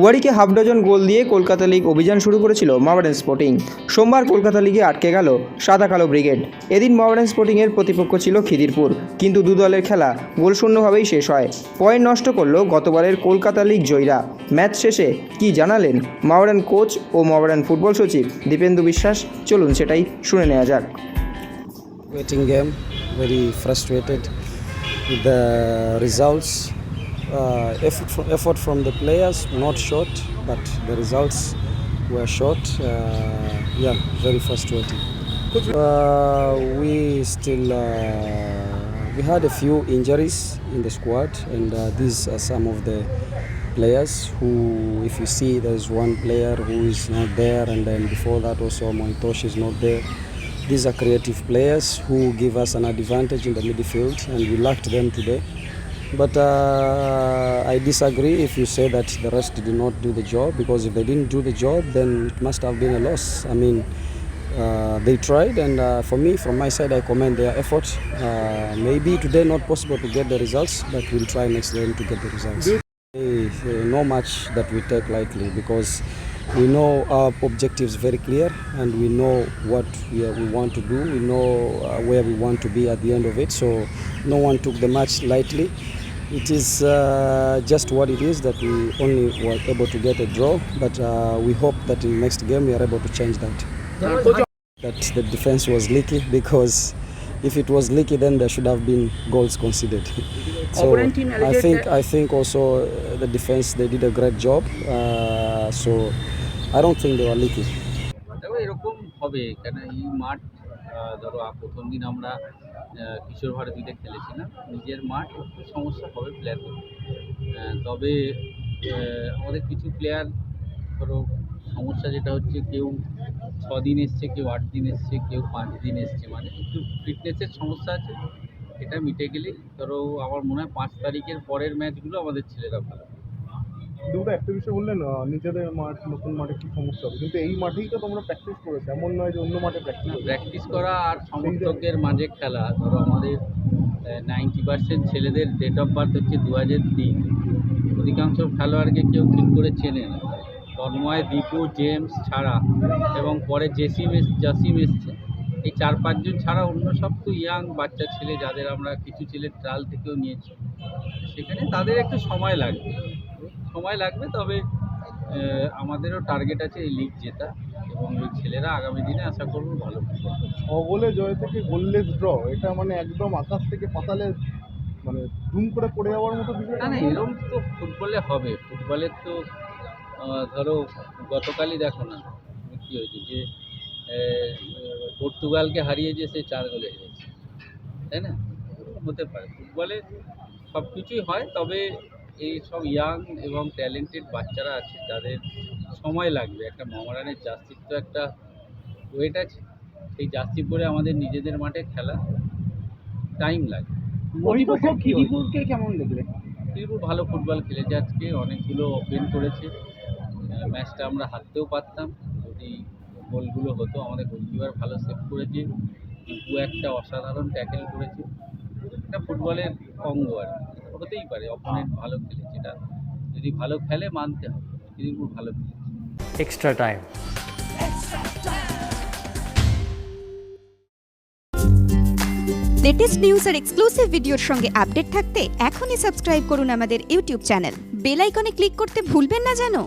ওয়ারিকে half dozen goal দিয়ে Kolkata league অভিযান শুরু করেছিল মোহামেডান স্পোর্টিং। সোমবার কলকাতা লিগে আটকে গেল সাদা কালো ব্রিগেড। এদিন মোহামেডান স্পোর্টিংয়ের প্রতিপক্ষ ছিল খিদিরপুর কিন্তু দু দলের খেলা গোলশূন্যভাবেই শেষ হয়। পয়েন্ট নষ্ট করল গতবারের কলকাতা লিগ জয়ীরা। ম্যাচ শেষে কি জানালেন মোহামেডান কোচ ও মোহামেডান ফুটবল সচিব দীপেন্দু বিশ্বাস? চলুন সেটাই শুনে নেওয়া যাক। Waiting game, very frustrated with the. Uh, effort, from, effort from the players, not short, but the results were short. Uh, yeah, very frustrating. Uh, we still uh, we had a few injuries in the squad, and uh, these are some of the players who, if you see, there's one player who is not there, and then before that also Moitosh is not there. These are creative players who give us an advantage in the midfield, and we lacked them today. But uh, I disagree if you say that the rest did not do the job, because if they didn't do the job, then it must have been a loss. I mean, uh, they tried, and uh, for me, from my side, I commend their effort. Uh, maybe today not possible to get the results, but we'll try next game to get the results. No match that we take lightly because we know our objectives very clear and we know what we, are, we want to do. We know uh, where we want to be at the end of it. So no one took the match lightly. It is uh, just what it is that we only were able to get a draw, but uh, we hope that in next game we are able to change that. That the defense was leaky because if it was leaky, then there should have been goals conceded. so Opponent team I alleged think that- I think also uh, the defense they did a great job. Uh, so I don't think they were leaky. দেখো এরকম হবে কেন এই মাঠ আহ, ধরো প্রথম দিন আমরা কিশোর ভারতীতে খেলেছিলাম। নিজের মাঠ একটু সমস্যা হবে প্লেয়ারদের তবে আমাদের কিছু প্লেয়ার ধরো, সমস্যা যেটা হচ্ছে কেউ ছ দিন এসছে, কেউ আট দিন এসছে, কেউ পাঁচ দিন এসছে। মানে একটু ফিটনেসের সমস্যা আছে। এটা মিটে গেলেই, ধরো, আমার মনে হয় পাঁচ তারিখের পরের ম্যাচগুলো আমাদের ছেলেরা ভালো। দুটো একটা বিষয় বললেন নিজেদের মাঠ নতুন মাঠে কি সমস্যা হবে? কিন্তু এই মাঠেই তো তোমরা প্র্যাকটিস করেছ এমন নয় যে অন্য মাঠে প্র্যাকটিস প্র্যাকটিস করা আর সমর্থকের মাঝে খেলা। ধরো আমাদের নাইনটি পার্সেন্ট ছেলেদের ডেট অফ বার্থ হচ্ছে দু হাজার তিন। অধিকাংশ খেলোয়াড়কে কেউ ঠিক করে চেনে না। তন্ময় দীপু জেমস ছাড়া এবং পরে জেসিম এস জাসিম এসছে। এই চার পাঁচজন ছাড়া অন্য সব তো ইয়াং বাচ্চা ছেলে যাদের আমরা কিছু ছেলে ট্রাল থেকেও নিয়েছি। সেখানে তাদের একটু সময় লাগবে। সময় লাগবে তবে আমাদেরও টার্গেট আছে এই লিগ জেতা এবং এই ছেলেরা আগামী দিনে আশা করব ভালো করবে। জয় থেকে গোললেস ড্র এটা মানে একদম আকাশ থেকে পাতালে মানে ধুম করে পড়ে যাওয়ার মতো বিষয় না না এরকম তো ফুটবলে হবে। ফুটবলের তো ধরো গতকালই দেখো না কী হয়েছে যে পর্তুগালকে হারিয়ে যে সে চার গোলে হেরেছে তাই না? হতে পারে ফুটবলে সব কিছুই হয় তবে এই সব ইয়াং এবং ট্যালেন্টেড বাচ্চারা আছে যাদের সময় লাগবে। একটা মহারানের জার্সির তো একটা ওয়েট আছে। সেই জার্সি পরে আমাদের নিজেদের মাঠে খেলা টাইম লাগে। কেমন দেখলে ভালো ফুটবল খেলেছে আজকে অনেকগুলো ওপেন করেছে। ম্যাচটা আমরা হারতেও পারতাম। যদি গোলগুলো হতো আমাদের গোলকিপার ভালো সেভ করেছে। টিপু একটা অসাধারণ ট্যাকেল করেছে। এটা ফুটবলের অঙ্গ আর কি। হতেই পারে অপোনেন্ট ভালো খেলে যেটা যদি ভালো খেলে মানতে হবে ত্রিপুর ভালো খেলে। এক্সট্রা টাইম লেটেস্ট নিউজ আর এক্সক্লুসিভ ভিডিওর সঙ্গে আপডেট থাকতে এখনই সাবস্ক্রাইব করুন আমাদের ইউটিউব চ্যানেল বেল আইকনে ক্লিক করতে ভুলবেন না জানো